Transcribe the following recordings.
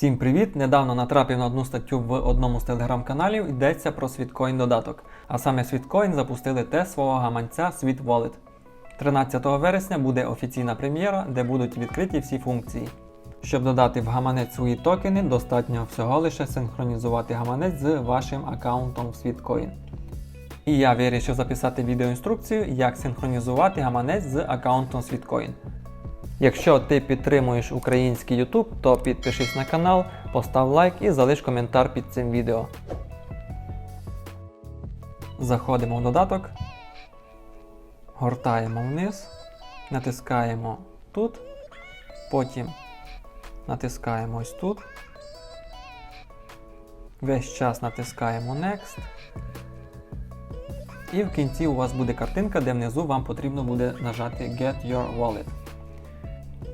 Всім привіт! Недавно натрапив на одну статтю в одному з телеграм-каналів. Йдеться про Світкоін додаток. А саме Світкоін запустили тест свого гаманця Світ Wallet. 13 вересня буде офіційна прем'єра, де будуть відкриті всі функції. Щоб додати в гаманець свої токени, достатньо всього лише синхронізувати гаманець з вашим аккаунтом в Світкоін. І я вирішив записати відеоінструкцію, як синхронізувати гаманець з аккаунтом Світкоін. Якщо ти підтримуєш український YouTube, то підпишись на канал, постав лайк і залиш коментар під цим відео. Заходимо в додаток, гортаємо вниз, натискаємо тут, потім натискаємо ось тут. Весь час натискаємо Next. І в кінці у вас буде картинка, де внизу вам потрібно буде нажати Get Your Wallet.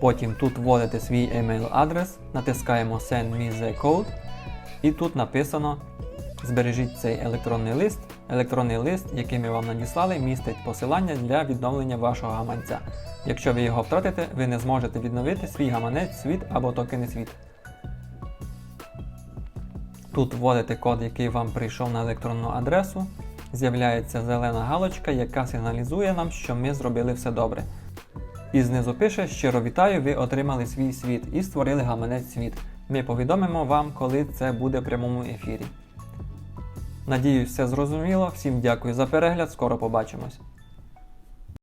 Потім тут вводите свій email адрес, натискаємо Send me the code, і тут написано Збережіть цей електронний лист. Електронний лист, який ми вам надіслали, містить посилання для відновлення вашого гаманця. Якщо ви його втратите, ви не зможете відновити свій гаманець світ або токени світ. Тут вводите код, який вам прийшов на електронну адресу. З'являється зелена галочка, яка сигналізує нам, що ми зробили все добре. І знизу пише, щиро вітаю, ви отримали свій світ і створили гаманець світ. Ми повідомимо вам, коли це буде в прямому ефірі. Надіюсь, все зрозуміло. Всім дякую за перегляд, скоро побачимось.